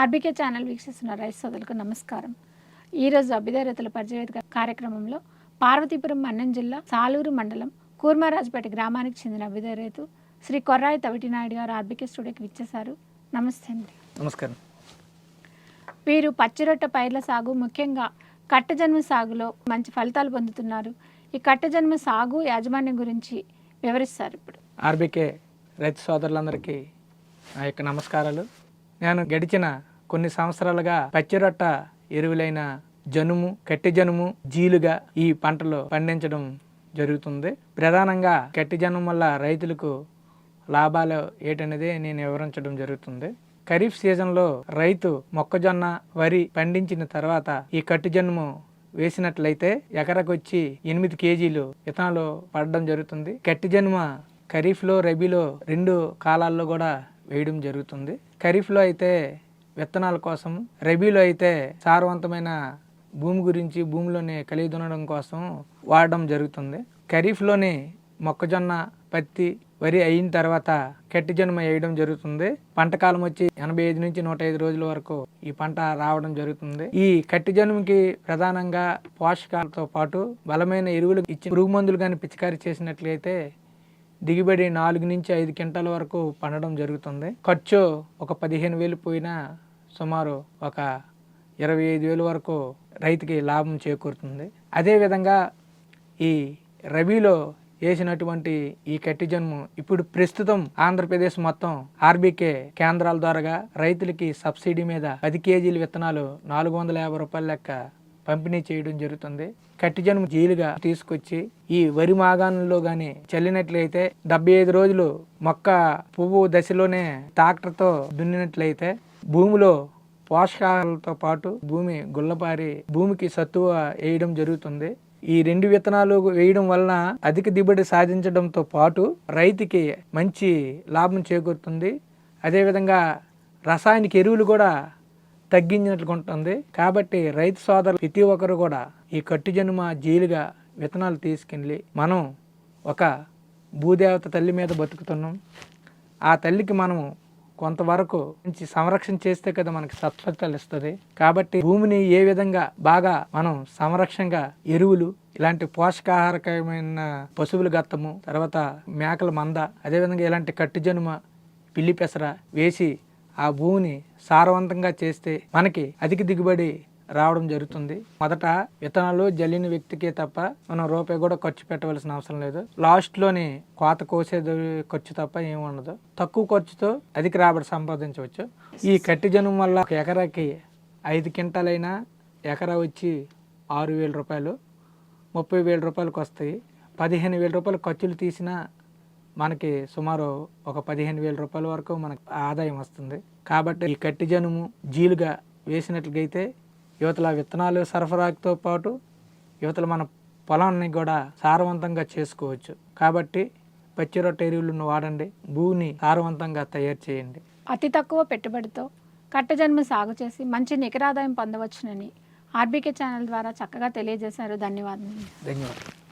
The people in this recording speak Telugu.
ఆర్బీకే ఛానల్ వీక్షిస్తున్న రైతు సోదరులకు నమస్కారం. ఈరోజు అభ్యుదయ రైతుల పరిచయ కార్యక్రమంలో పార్వతీపురం మన్యం జిల్లా సాలూరు మండలం కూర్మారాజుపేట గ్రామానికి చెందిన అభ్యుదయ రైతు శ్రీ కొర్రాయి తవిటినాయుడు గారు ఆర్బీకే స్టూడియోకి విచ్చేశారు. నమస్తే అండి. నమస్కారం. వీరు పచ్చిరొట్ట పైర్ల సాగు ముఖ్యంగా కట్టజన్మ సాగులో మంచి ఫలితాలు పొందుతున్నారు. ఈ కట్టజన్మ సాగు యాజమాన్యం గురించి వివరిస్తారు ఇప్పుడు. ఆర్బీకే రైతు సోదరులందరికీ నా యొక్క నమస్కారాలు. నేను గడిచిన కొన్ని సంవత్సరాలుగా పచ్చిరొట్ట ఎరువులైన జనుము కట్టి జనుము జీలుగా ఈ పంటలు పండించడం జరుగుతుంది. ప్రధానంగా కట్టి జనుము వల్ల రైతులకు లాభాలు ఏంటనేది నేను వివరించడం జరుగుతుంది. ఖరీఫ్ సీజన్లో రైతు మొక్కజొన్న వరి పండించిన తర్వాత ఈ కట్టు జనుము వేసినట్లయితే ఎకరకొచ్చి ఎనిమిది కేజీలు విత్తనాలు పడడం జరుగుతుంది. కట్టి జనుమ ఖరీఫ్లో రబీలో రెండు కాలాల్లో కూడా వేయడం జరుగుతుంది. ఖరీఫ్లో అయితే విత్తనాల కోసం రబీలో అయితే సారవంతమైన భూమి గురించి భూమిలోనే కలిగి దున్నడం కోసం వాడడం జరుగుతుంది. ఖరీఫ్లోని మొక్కజొన్న పత్తి వరి అయిన తర్వాత కట్టి జన్మ వేయడం జరుగుతుంది. పంట కాలం వచ్చి ఎనభై ఐదు నుంచి నూట ఐదు రోజుల వరకు ఈ పంట రావడం జరుగుతుంది. ఈ కట్టి జన్మకి ప్రధానంగా పోషకాలతో పాటు బలమైన ఎరువులు ఇచ్చి పురుగు మందులు కానీ పిచికారీ చేసినట్లయితే దిగుబడి నాలుగు నుంచి ఐదు క్వింటాల వరకు పండడం జరుగుతుంది. ఖర్చు ఒక పదిహేను వేలు పోయినా సుమారు ఒక ఇరవై ఐదు వేలు వరకు రైతుకి లాభం చేకూరుతుంది. అదేవిధంగా ఈ రబీలో వేసినటువంటి ఈ కట్టి జన్ము ఇప్పుడు ప్రస్తుతం ఆంధ్రప్రదేశ్ మొత్తం ఆర్బీకే కేంద్రాల ద్వారా రైతులకి సబ్సిడీ మీద పది కేజీల విత్తనాలు నాలుగు వందల యాభై రూపాయల లెక్క పంపిణీ చేయడం జరుగుతుంది. కట్టిజనుము జీలుగా తీసుకొచ్చి ఈ వరి మాగాణంలో గాని చల్లినట్లయితే డెబ్బై ఐదు రోజులు మొక్క పువ్వు దశలోనే ట్రాక్టర్తో దున్నినట్లయితే భూమిలో పోషకాలతో పాటు భూమి గుల్లపారి భూమికి సత్తువ వేయడం జరుగుతుంది. ఈ రెండు విత్తనాలు వేయడం వలన అధిక దిగుబడి సాధించడంతో పాటు రైతుకి మంచి లాభం చేకూరుతుంది. అదేవిధంగా రసాయనిక ఎరువులు కూడా తగ్గించినట్లుగా ఉంటుంది. కాబట్టి రైతు సోదరులు ప్రతి ఒక్కరు కూడా ఈ కట్టు జనుమ జీలుగా విత్తనాలు తీసుకెళ్ళి మనం ఒక భూదేవత తల్లి మీద బతుకుతున్నాం. ఆ తల్లికి మనం కొంతవరకు మంచి సంరక్షణ చేస్తే కదా మనకి సత్ఫలితాలు ఇస్తుంది. కాబట్టి భూమిని ఏ విధంగా బాగా మనం సంరక్షణగా ఎరువులు ఇలాంటి పోషకాహారకమైన పశువుల గత్తము తర్వాత మేకల మంద అదేవిధంగా ఇలాంటి కట్టు జనుమ పిల్లి పెసర వేసి ఆ భూమిని సారవంతంగా చేస్తే మనకి అధిక దిగుబడి రావడం జరుగుతుంది. మొదట విత్తనాలు జల్లిన వ్యక్తికే తప్ప మనం రూపాయి కూడా ఖర్చు పెట్టవలసిన అవసరం లేదు. లాస్ట్లోని కోత కోసేది ఖర్చు తప్ప ఏమి ఉండదు. తక్కువ ఖర్చుతో అధిక రాబడి సంపాదించవచ్చు. ఈ కట్టి జనం వల్ల ఒక ఎకరాకి ఐదు క్వింటాలైనా ఎకరా వచ్చి ఆరు వేల రూపాయలు ముప్పై వేల రూపాయలకు వస్తాయి. పదిహేను వేల రూపాయలు ఖర్చులు తీసినా మనకి సుమారు ఒక పదిహేను వేల రూపాయల వరకు మనకు ఆదాయం వస్తుంది. కాబట్టి ఈ కట్టి జనుము జీలుగా వేసినట్లయితే యువతల విత్తనాలు సరఫరాతో పాటు యువతల మన పొలాన్ని కూడా సారవంతంగా చేసుకోవచ్చు. కాబట్టి పచ్చి రొట్టె ఎరువులను వాడండి భూమిని సారవంతంగా తయారు చేయండి. అతి తక్కువ పెట్టుబడితో కట్టజన్మ సాగు చేసి మంచి నికరాదాయం పొందవచ్చునని ఆర్బీకే ఛానల్ ద్వారా చక్కగా తెలియజేశారు. ధన్యవాదాలు. ధన్యవాదాలు.